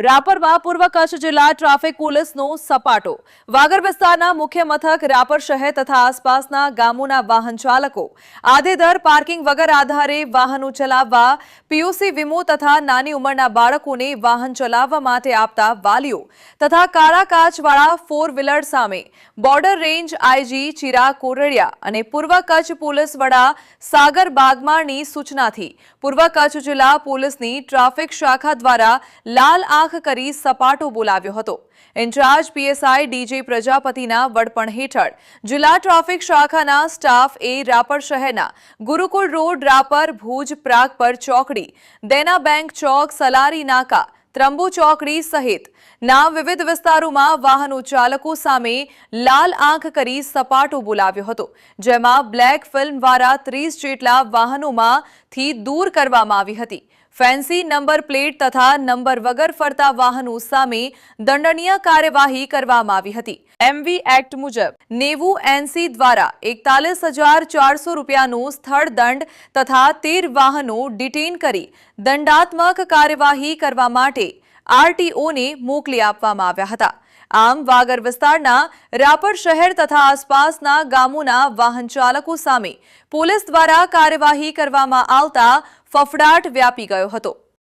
રાપરમાં પૂર્વ કચ્છ જિલ્લા ટ્રાફિક પોલીસનો સપાટો. વાગર વિસ્તારના મુખ્ય મથક રાપર શહેર તથા આસપાસના ગામોના વાહન ચાલકો આધેધર પાર્કિંગ વગર આધારે વાહનો ચલાવવા, પીયુસી વીમો તથા નાની ઉંમરના બાળકોને વાહન ચલાવવા માટે આપતા વાલીઓ તથા કાળા કાચવાળા ફોર વ્હીલર સામે border range IG Chirag Koradiya અને પૂર્વ કચ્છ પોલીસ વડા સાગર બાગમાળની સૂચનાથી પૂર્વ કચ્છ જિલ્લા પોલીસની ટ્રાફિક શાખા દ્વારા લાલ આંખ કરી સપાટો બોલાવ્યો હતો. ઇન્ચાર્જ પીએસઆઈ ડીજે પ્રજાપતિના વડપણ હેઠળ જિલ્લા ટ્રાફિક શાખાના સ્ટાફ એ રાપર શહેરના ગુરુકુળ રોડ રાપર ભુજ પ્રાગપર ચોકડી, દેના બેંક ચોક, સલારી નાકા, ત્રંબુ ચોકડી સહિત ના વિવિધ વિસ્તારોમાં વાહનો ચાલકો સામે લાલ આંખ કરી સપાટો બોલાવ્યો હતો, જેમાં બ્લેક ફિલ્મ દ્વારા ત્રીસ જેટલા વાહનોમાંથી દૂર કરવામાં આવી હતી. ફેન્સી નંબર પ્લેટ તથા નંબર વગર ફરતા વાહનો સામે દંડનીય કાર્યવાહી કરવામાં આવી હતી. એમવી એક્ટ મુજબ નેવું એનસી દ્વારા એકતાલીસ હજાર ચારસો રૂપિયાનો સ્થળ દંડ તથા તેર વાહનો ડિટેન કરી દંડાત્મક કાર્યવાહી કરવા માટે આરટીઓને મોકલી આપવામાં આવ્યા હતા. આમ, વાગર વિસ્તારના રાપર શહેર તથા આસપાસના ગામોના વાહન ચાલકો સામે પોલીસ દ્વારા કાર્યવાહી કરવામાં આવતા ફફડાટ વ્યાપી ગયો હતો.